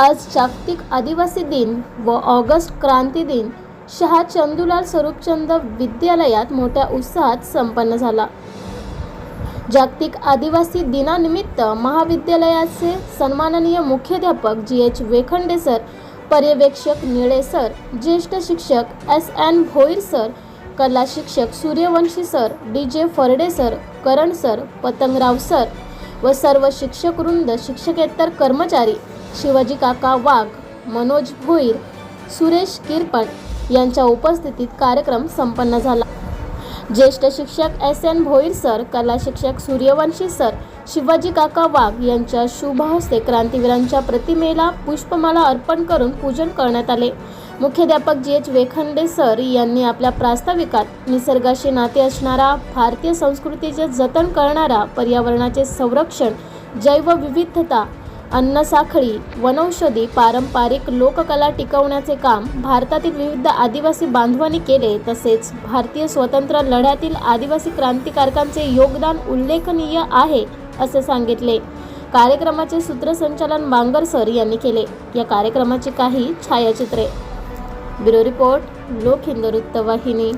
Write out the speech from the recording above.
आज जागतिक आदिवासी दिन व ऑगस्ट क्रांती दिन शहा चंदूलाल स्वरूपचंद विद्यालयात मोठ्या उत्साहात संपन्न झाला. जागतिक आदिवासी दिनानिमित्त महाविद्यालयाचे सन्माननीय मुख्याध्यापक जी एच वेखंडे सर पर्यवेक्षक निळे सर ज्येष्ठ शिक्षक एस एन भोईर सर कला शिक्षक Suryavanshi sir D J Pharde sir Karan sir Patangrao sir व सर्व शिक्षकवृंद शिक्षकेतर कर्मचारी शिवाजी काका वाघ मनोज भोईर सुरेश किरपट यांच्या उपस्थितीत कार्यक्रम संपन्न झाला. ज्येष्ठ शिक्षक एस एन भोईर सर कला शिक्षक सूर्यवंशी सर शिवाजी काका वाघ यांच्या शुभ हस्ते क्रांतीवीरांच्या प्रतिमेला पुष्पमाला अर्पण करून पूजन करण्यात आले. मुख्याध्यापक जी एच वेखंडे सर यांनी आपल्या प्रास्ताविकात निसर्गाशी नाते असणारा भारतीय संस्कृतीचे जतन करणारा पर्यावरणाचे संरक्षण जैवविविधता अन्नसाखळी वनौषधी पारंपरिक लोककला टिकवण्याचे काम भारतातील विविध आदिवासी बांधवांनी केले तसेच भारतीय स्वतंत्र लढ्यातील आदिवासी क्रांतिकारकांचे योगदान उल्लेखनीय आहे असे सांगितले. कार्यक्रमाचे सूत्रसंचालन बांगर सर यांनी केले. या कार्यक्रमाची काही छायाचित्रे. ब्युरो रिपोर्ट लोक हिंदू वृत्तवाहिनी